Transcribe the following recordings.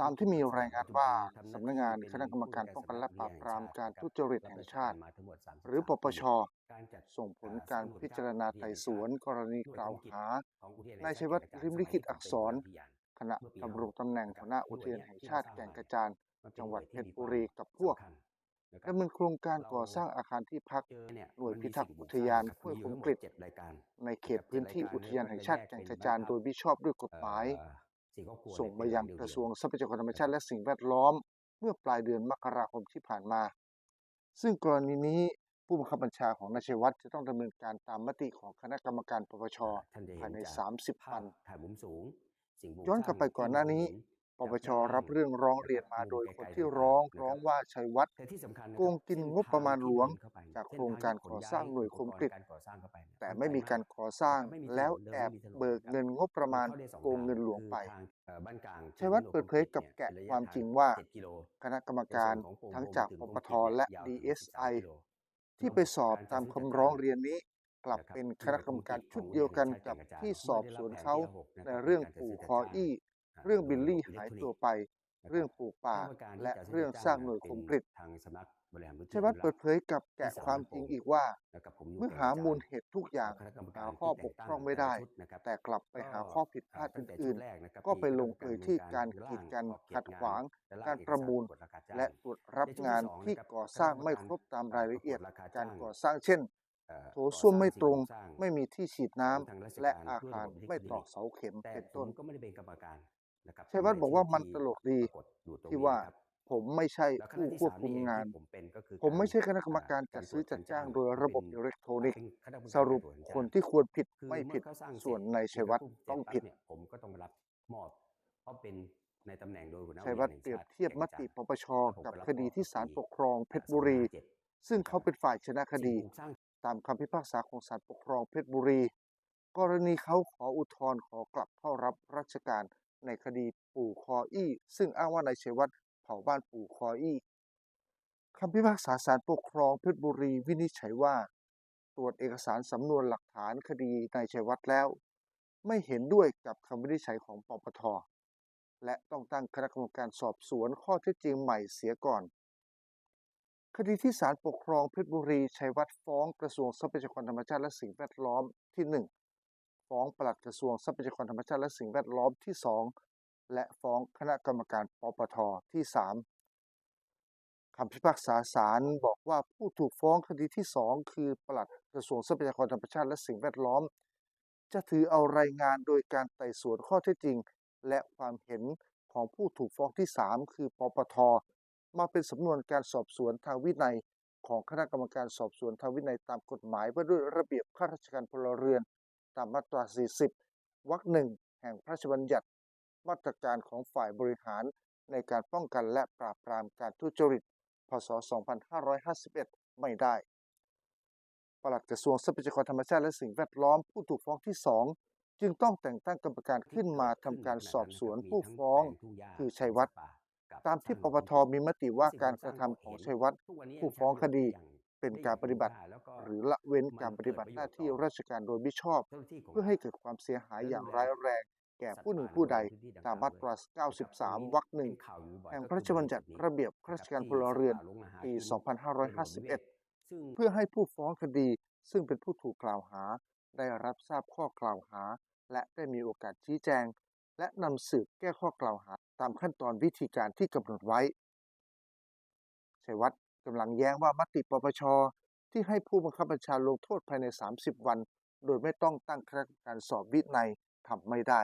ตามที่มีรายงานว่าสำนักงานคณะกรรมการป้องกันและปราบปรามการทุจริตแห่งชาติ หรือปปช ส่งผลการพิจารณาไต่สวนกรณีกล่าวหานายชัยวัฒน์ริมลิขิตอักษรขณะดำรงตำแหน่งหัวหน้าอุทยานแห่งชาติแก่งกระจานจังหวัดเพชรบุรีกับพวกดำเนินโครงการก่อสร้างอาคารที่พักหน่วยพิทักษ์อุทยานห้วยขมกริดในเขตพื้นที่อุทยานแห่งชาติแก่งกระจานโดยมิชอบด้วยกฎหมาย ส่งมายังกระทรวงทรัพยากรธรรมชาติและสิ่งแวดล้อม เมื่อปลายเดือนมกราคมที่ผ่านมา ซึ่งกรณีนี้ผู้บังคับบัญชาของนายชัยวัฒน์จะต้องดำเนินการตามมติของคณะกรรมการปปชภายใน 30 วันย้อนกลับไปก่อนหน้านี้ ปปชรับเรื่องร้องเรียนมาโดยคนที่ร้องร้องว่าชัยวัฒน์โกงกินงบประมาณหลวง จากโครงการก่อสร้างหน่วยคมกริตแต่ไม่มีการก่อสร้างแล้วแอบเบิกเงินงบประมาณโกงเงินหลวงไปชัยวัฒน์เปิดเผยกับแกะความจริงว่า คณะกรรมการทั้งจากปปทและ DSI ที่ไปสอบตามคำร้องเรียนนี้กลับเป็นคณะกรรมการชุดเดียวกันกับที่สอบสวนเขาในเรื่องปู่คออี้ เรื่องบิลลี่หายตัวไป เรื่องปลูกป่า และเรื่องสร้างหน่วยคมกริตชัยวัฒน์เปิดเผยกับแกะความจริงอีกว่า เมื่อหามูลเหตุทุกอย่างหาข้อบกพร่องไม่ได้ แต่กลับไปหาข้อผิดพลาดอื่นๆ ก็ไปลงเอยที่การกีดกันขัดขวาง การประมูล และตรวจรับงานที่ก่อสร้างไม่ครบตามรายละเอียดการก่อสร้างเช่นโถส้วมไม่ตรง ไม่มีที่ฉีดน้ำและอาคารไม่ตอกเสาเข็มเป็นต้นก็ไม่ได้เป็ นกรรมการนะครับชัยวัฒน์บอกว่ามันตลกดีปรากฏอยู่ตรงที่นี้ว่าครับผมไม่ใช่แล้วขณะผู้ที่ควบสามคุมนี่เองงานที่ผมเป็นก็คือผมไม่ใช่คณะกรรมอ่การจัดซื้อจัดจ้างโดยระบบอิเล็กทรอนิกส์เป็นคณะกรรมการสรุปตวจคนที่ควรผิดคือไม่เอผิดเขาสร้างเสร็จส่วนนายชัยวัฒน์เสร็จต้องปั๊บผิดเนี่ยผมก็ต้องมารับมอบเพราะเป็นในตำแหน่งโดยหัวหน้าชัยวัฒน์อุเปรียบแห่งชาเทียบมติปปชกับคดีที่ศาลปกครองเพชรบุรี ซึ่งเขาเป็นฝ่ายชนะคดีสิ่งปลูกสร้างตามคำพิพากษาของศาลปกครองเพชรบุรี กรณีเขาขออุทธรณ์ขอกลับเข้ารับราชการ ในคดีปู่คออี้ ซึ่งอ้างว่านายชัยวัฒน์เผาบ้านปู่คออี้คำพิพากษาศาลปกครองเพชรบุรีวินิจฉัยว่า ตรวจเอกสารสำนวนหลักฐานคดีนายชัยวัฒน์แล้ว ไม่เห็นด้วยกับคำวินิจฉัยของปปท และต้องตั้งคณะกรรมการสอบสวนข้อเท็จจริงใหม่เสียก่อน คดีที่ศาลปกครองเพชรบุรีชัยวัฒน์ฟ้องกระทรวงทรัพยากรธรรมชาติและสิ่งแวดล้อมที่ 1 ฟ้องปลัดกระทรวงทรัพยากรธรรมชาติและสิ่งแวดล้อมที่ 2 และฟ้องคณะกรรมการปปทที่ 3คำพิพากษาศาลบอกว่าผู้ถูกฟ้องคดีที่ 2 คือปลัดกระทรวงทรัพยากรธรรมชาติและสิ่งแวดล้อม จะถือเอารายงานโดยการไต่สวนข้อเท็จจริง และความเห็นของผู้ถูกฟ้องที่ 3 คือปปทมาเป็นสำนวนการสอบสวนทางวินัยของคณะกรรมการสอบสวนทางวินัยตามกฎหมายว่าด้วยระเบียบข้าราชการพลเรือน ตามมาตรา 40 วรรคหนึ่งแห่งพระราชบัญญัติ มาตรการของฝ่ายบริหารในการป้องกันและปราบปรามการทุจริต พศ 2551 ไม่ได้ ปลัดกระทรวงทรัพยากรธรรมชาติและสิ่งแวดล้อมผู้ถูกฟ้องที่ 2 จึงต้องแต่งตั้งกรรมการขึ้นมาทำการสอบสวนผู้ฟ้องคือชัยวัฒน์ตามที่ปปทมีมติว่าการกระทำของชัยวัฒน์ผู้ฟ้องคดี เป็นการปฏิบัติ หรือละเว้นการปฏิบัติหน้าที่ราชการโดยมิชอบ เพื่อให้เกิดความเสียหายอย่างร้ายแรง แก่ผู้หนึ่งผู้ใดตามมาตรา 93 วรรคหนึ่งแห่งพระราชบัญญัติระเบียบข้าราชการพลเรือนปี 2551 เพื่อให้ผู้ฟ้องคดีซึ่งเป็นผู้ถูกกล่าวหา ได้รับทราบข้อกล่าวหา และได้มีโอกาสชี้แจง และนำสืบแก้ข้อกล่าวหา ตามขั้นตอนวิธีการที่กำหนดไว้ชัยวัฒน์ กำลังแย้งว่ามติปปชที่ให้ผู้บังคับบัญชาลงโทษภายใน 30 วัน โดยไม่ต้องตั้งคณะกรรมการสอบวินัยทำไม่ได้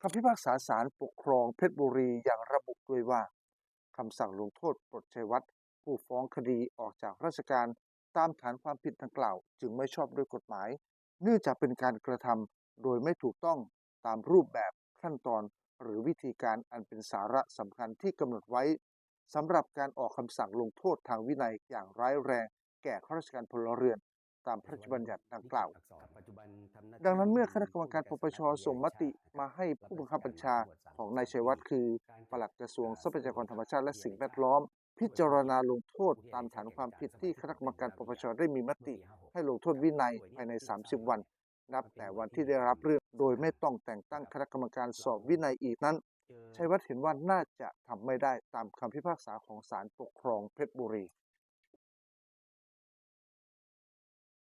คำพิพากษาศาลปกครองเพชรบุรียังระบุด้วยว่าคำสั่งลงโทษปลดชัยวัฒน์ผู้ฟ้องคดีออกจากราชการตามฐานความผิดดังกล่าว จึงไม่ชอบด้วยกฎหมาย เนื่องจากเป็นการกระทำโดยไม่ถูกต้องตามรูปแบบขั้นตอนหรือวิธีการอันเป็นสาระสำคัญที่กำหนดไว้ สำหรับการออกคำสั่งลงโทษทางวินัยอย่างร้ายแรง แก่ข้าราชการพลเรือนตามพระราชบัญญัติดังกล่าว ดังนั้นเมื่อคณะกรรมการปปชส่งมติมาให้ผู้บังคับบัญชาของนายชัยวัฒน์คือ ปลัดกระทรวงทรัพยากรธรรมชาติและสิ่งแวดล้อม พิจารณาลงโทษตามฐานความผิดที่คณะกรรมการปปชได้มีมติ ให้ลงโทษวินัยภายใน 30 วัน นับแต่วันที่ได้รับเรื่องโดยไม่ต้องแต่งตั้งคณะกรรมการสอบวินัยอีกนั้น ชัยวัฒน์เห็นว่าน่าจะทำไม่ได้ตามคำพิพากษาของศาลปกครองเพชรบุรี